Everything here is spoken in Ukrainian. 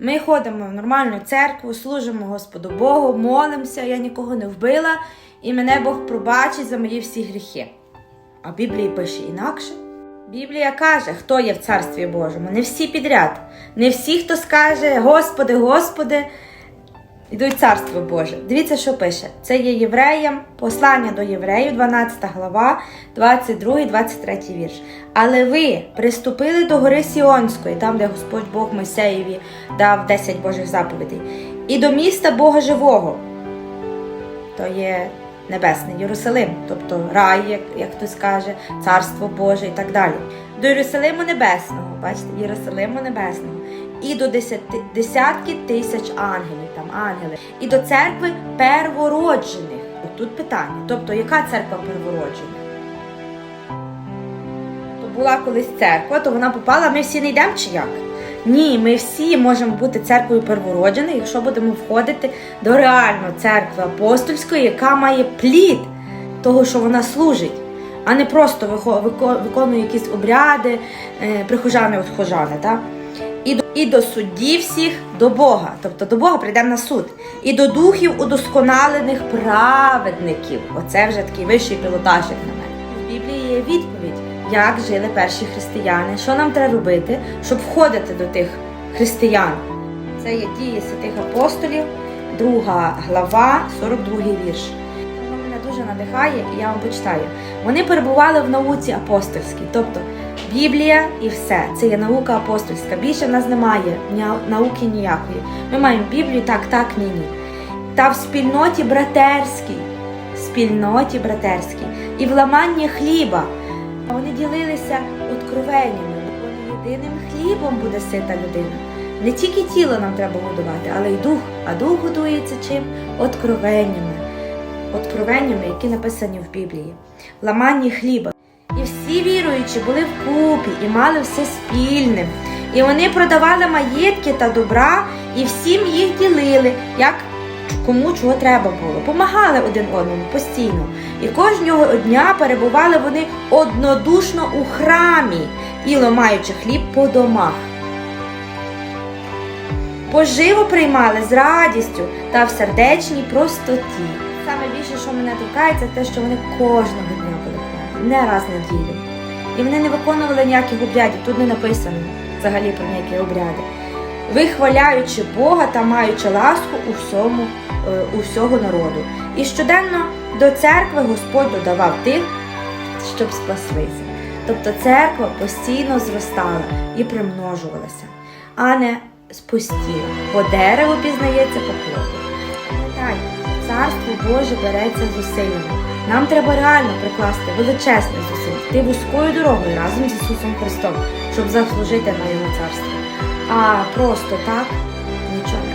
Ми ходимо в нормальну церкву, служимо Господу Богу, молимося, я нікого не вбила, і мене Бог пробачить за мої всі гріхи. А Біблії пише інакше. Біблія каже, хто є в Царстві Божому. Не всі підряд. Не всі, хто скаже Господи, Господи, йдуть Царство Боже. Дивіться, що пише. Це є євреям, послання до євреїв, 12 глава, 22, 23 вірш. Але ви приступили до гори Сіонської, там, де Господь Бог Мойсеєві дав 10 Божих заповідей, і до міста Бога Живого. То є Небесний Єрусалим, тобто рай, як, як хтось каже, царство Боже і так далі. До Єрусалиму Небесного, бачите, Єрусалиму Небесного, і до десяти, десятки тисяч ангелів, там ангели, і до церкви первороджених. От тут питання. Тобто, яка церква первороджена? То була колись церква, то вона попала, ми всі не йдемо чи як? Ні, ми всі можемо бути церквою первородженою, якщо будемо входити до реальної церкви апостольської, яка має плід того, що вона служить, а не просто виконує якісь обряди, е, прихожани отхожани. Так? І до, і до суддів всіх до Бога. Тобто до Бога прийдемо на суд. І до духів удосконалених праведників. Оце вже такий вищий пілотаж, як на мене. В Біблії є відповідь, як жили перші християни, що нам треба робити, щоб входити до тих християн. Це є дії святих апостолів, друга глава, 42 вірш. Воно мене дуже надихає, і я вам почитаю. Вони перебували в науці апостольській, тобто Біблія і все. Це є наука апостольська. Більше в нас немає науки ніякої. Ми маємо Біблію, так, так, ні, ні. Та в спільноті братерській, спільноті братерській і в ламанні хліба. Вони ділилися откровеннями. Єдиним хлібом буде сита людина. Не тільки тіло нам треба годувати, але й дух. А дух годується чим? Откровеннями. Откровеннями, які написані в Біблії. В ламанні хліба. Всі віруючі були вкупі і мали все спільне. І вони продавали маєтки та добра, і всім їх ділили, як кому чого треба було. Помагали один одному постійно. І кожного дня перебували вони однодушно у храмі і ламаючи хліб по домах. Поживу приймали з радістю та в сердечній простоті. Саме більше, що мене торкається, те, що вони кожного не раз на неділю. І вони не виконували ніяких обрядів, тут не написано взагалі про ніякі обряди. Вихваляючи Бога та маючи ласку у всьому, е, у всього народу. І щоденно до церкви Господь додавав тих, щоб спаслися. Тобто церква постійно зростала і примножувалася, а не спустіла, бо дерево пізнається по плоду. Царство Боже береться зусиллями. Нам треба реально прикласти величезний зусиль, йти вузькою дорогою разом з Ісусом Христом, щоб заслужити на Його царство. А просто так нічого